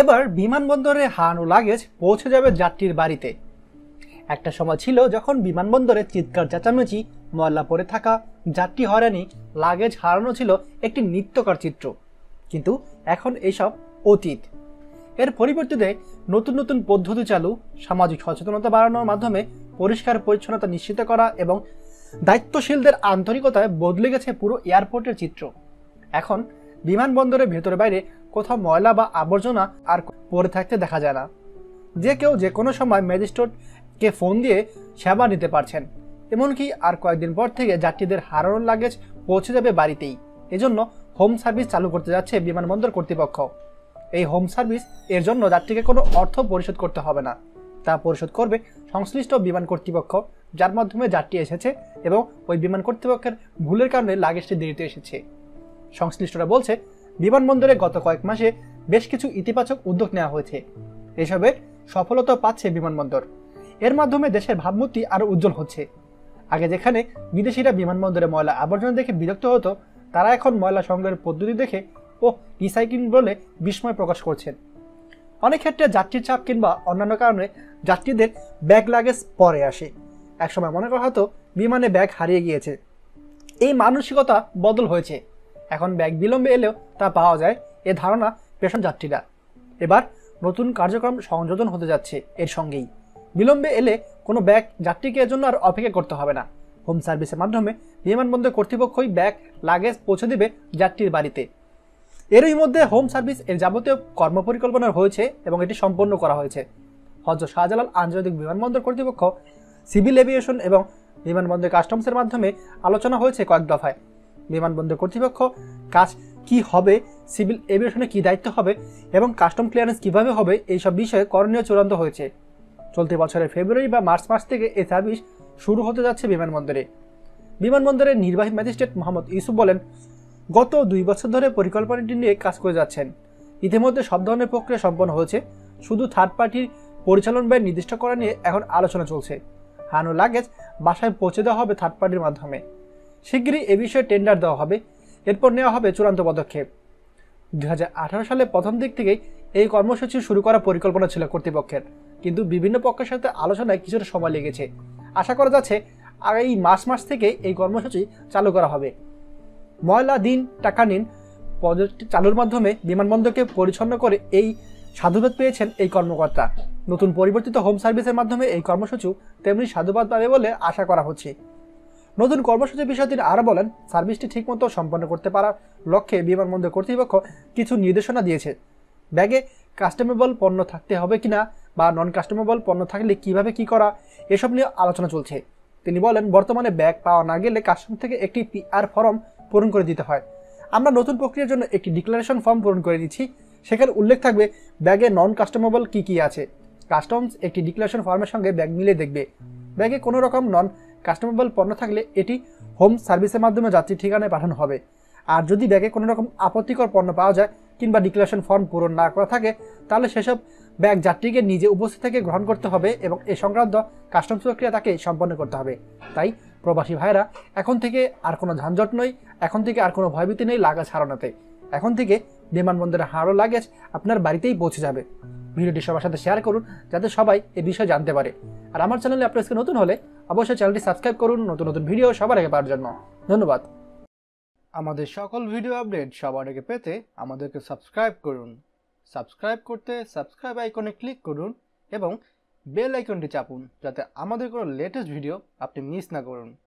এবার বিমানবন্দরে হারানো লাগেজ পৌঁছে যাবে যাত্রীর বাড়িতে। একটা সময় ছিল যখন বিমানবন্দরে চিৎকার চেঁচামেচি, ময়লা পড়ে থাকা, যাত্রী হয়রানি, লাগেজ হারানো ছিল একটি নিত্যকর চিত্র। কিন্তু এখন এইসব অতীত। এর পরিবর্তে নতুন নতুন পদ্ধতি চালু, সামাজিক সচেতনতা বাড়ানোর মাধ্যমে পরিষ্কার পরিচ্ছন্নতা নিশ্চিত করা এবং দায়িত্বশীলদের আন্তরিকতায় বদলে গেছে পুরো এয়ারপোর্টের চিত্র। এখন বিমানবন্দরের ভেতরে বাইরে কোথাও ময়লা বা আবর্জনা আর পড়ে থাকতে দেখা যায় না। যে কেউ যে কোনো সময় ম্যাজিস্ট্রেটকে ফোন দিয়ে সেবা নিতে পারছেন, এমনকি আর কয়েকদিন পর থেকে যাত্রীদের হারানোর লাগেজ পৌঁছে যাবে বাড়িতেই। এজন্য হোম সার্ভিস চালু করতে যাচ্ছে বিমানবন্দর কর্তৃপক্ষ। এই হোম সার্ভিস এর জন্য যাত্রীকে কোনো অর্থ পরিশোধ করতে হবে না। তা পরিশোধ করবে সংশ্লিষ্ট বিমান কর্তৃপক্ষ, যার মাধ্যমে যাত্রী এসেছে এবং ওই বিমান কর্তৃপক্ষের ভুলের কারণে লাগেজটি দেরিতে এসেছে। সংশ্লিষ্টরা বলছে বিমানবন্দরে গত কয়েক মাসে বেশ কিছু ইতিবাচক উদ্যোগ নেওয়া হয়েছে। এসবে সফলতা পাচ্ছে বিমানবন্দর। এর মাধ্যমে দেশের ভাবমূর্তি আরও উজ্জ্বল হচ্ছে। আগে যেখানে বিদেশিরা বিমানবন্দরে ময়লা আবর্জনা দেখে বিরক্ত হতো, তারা এখন ময়লা সংগ্রহের পদ্ধতি দেখে ও রিসাইক্লিং বলে বিস্ময় প্রকাশ করছেন। অনেক ক্ষেত্রে যাত্রীর চাপ কিংবা অন্যান্য কারণে যাত্রীদের ব্যাগ লাগেজ পরে আসে। একসময় মনে করা হতো, বিমানে ব্যাগ হারিয়ে গিয়েছে। এই মানসিকতা বদল হয়েছে। এখন ব্যাগ বিলম্বে এলেও তা পাওয়া যায় এ ধারণা পেশন যাত্রীরা। এবার নতুন কার্যক্রম সংযোজন হতে যাচ্ছে এর সঙ্গেই। বিলম্বে এলে কোনো ব্যাগ যাত্রীকে এর জন্য আর অপেক্ষা করতে হবে না। হোম সার্ভিসের মাধ্যমে বিমানবন্দর কর্তৃপক্ষই ব্যাগ, লাগেজ পৌঁছে দেবে যাত্রীর বাড়িতে। এরই মধ্যে হোম সার্ভিস এর যাবতীয় কর্মপরিকল্পনা হয়েছে এবং এটি সম্পন্ন করা হয়েছে। হজরত শাহজালাল আন্তর্জাতিক বিমানবন্দর কর্তৃপক্ষ, সিভিল এভিয়েশন এবং বিমানবন্দর কাস্টমসের মাধ্যমে আলোচনা হয়েছে কয়েক দফায়। বিমানবন্দর কর্তৃপক্ষ, কাজ কি হবে, সিভিল এভিয়েশনে কি দায়িত্ব হবে এবং কাস্টম ক্লিয়ারেন্স কীভাবে হবে, এইসব বিষয়ে করণীয় চূড়ান্ত হয়েছে। চলতি বছরের ফেব্রুয়ারি বা মার্চ মাস থেকে এই সার্ভিস শুরু হতে যাচ্ছে বিমানবন্দরে। বিমানবন্দরের নির্বাহী ম্যাজিস্ট্রেট মোহাম্মদ ইউসুফ বলেন, গত দুই বছর ধরে পরিকল্পনাটি নিয়ে কাজ করে যাচ্ছেন। ইতিমধ্যে সব ধরনের প্রক্রিয়া সম্পন্ন হয়েছে, শুধু থার্ড পার্টির পরিচালন ব্যয় নির্দিষ্ট করা নিয়ে এখন আলোচনা চলছে। হানো লাগেজ বাসায় পৌঁছে দেওয়া হবে থার্ড পার্টির মাধ্যমে। শিগগিরই এ বিষয়ে টেন্ডার দেওয়া হবে। এরপর নেওয়া হবে চূড়ান্ত পদক্ষেপ। দুই সালে প্রথম দিক থেকেই এই কর্মসূচি শুরু করার পরিকল্পনা ছিল কর্তৃপক্ষের। কিন্তু বিভিন্ন পক্ষের সাথে আলোচনায় কিছুটা সময় লেগেছে। আশা করা যাচ্ছে আগামী মাস মাস থেকে এই কর্মসূচি চালু করা হবে। ময়লা, দিন, টাকা নিন পদটি চালুর মাধ্যমে বিমানবন্দরকে পরিচ্ছন্ন করে এই সাধুবাদ পেয়েছেন এই কর্মকর্তা। নতুন পরিবর্তিত হোম সার্ভিসের মাধ্যমে এই কর্মসূচিও তেমনি সাধুবাদ পাবে বলে আশা করা হচ্ছে। নতুন কর্মসূচির বিষয়ে তিনি আরও বলেন, সার্ভিসটি ঠিকমতো সম্পন্ন করতে পারার লক্ষ্যে বিমানবন্দর কর্তৃপক্ষ কিছু নির্দেশনা দিয়েছে। ব্যাগে কাস্টমেবল পণ্য থাকতে হবে কিনা বা নন কাস্টমেবল পণ্য থাকলে কীভাবে কি করা, এসব নিয়ে আলোচনা চলছে। তিনি বলেন, বর্তমানে ব্যাগ পাওয়া না গেলে কাস্টম থেকে একটি পিআর ফর্ম পূরণ করে দিতে হয়। আমরা নতুন প্রক্রিয়ার জন্য একটি ডিক্লারেশন ফর্ম পূরণ করে দিচ্ছি। সেখানে উল্লেখ থাকবে, ব্যাগে নন কাস্টমেবল কী কী আছে। কাস্টমস একটি ডিক্লারেশন ফর্মের সঙ্গে ব্যাগ মিলিয়ে দেখবে। ব্যাগে কোনো রকম নন কাস্টমেবল পণ্য থাকলে এটি হোম সার্ভিসের মাধ্যমে যাত্রীর ঠিকানায় পাঠানো হবে। আর যদি ব্যাগে কোনো রকম আপত্তিকর পণ্য পাওয়া যায় কিংবা ডিক্লারেশন ফর্ম পূরণ না করা থাকে, তাহলে সেসব ব্যাগ যাত্রীকে নিজে উপস্থিত থেকে গ্রহণ করতে হবে এবং এ সংক্রান্ত কাস্টমস প্রক্রিয়া তাকে সম্পন্ন করতে হবে। তাই প্রবাসী ভাইরা এখন থেকে আর কোনো ঝঞ্ঝট নয়, এখন থেকে আর কোনো ভয়ভীতি নেই লাগেজ হারানোতে এখন থেকে বিমানবন্দরে হারানো লাগেজ আপনার বাড়িতেই পৌঁছে যাবে। ভিডিওটি সবার সাথে শেয়ার করুন, যাতে সবাই এ বিষয়ে জানতে পারে। আর আমার চ্যানেলে আপনার আজকে নতুন হলে অবশ্যই চ্যানেলটি সাবস্ক্রাইব করুন, নতুন নতুন ভিডিও সবার আগে পাওয়ার জন্য। ধন্যবাদ। আমাদের সকল ভিডিও আপডেট সবার আগে পেতে আমাদেরকে সাবস্ক্রাইব করুন। সাবস্ক্রাইব করতে সাবস্ক্রাইব আইকনে ক্লিক করুন এবং বেল আইকনটি চাপুন, যাতে আমাদের কোনো লেটেস্ট ভিডিও আপনি মিস না করুন।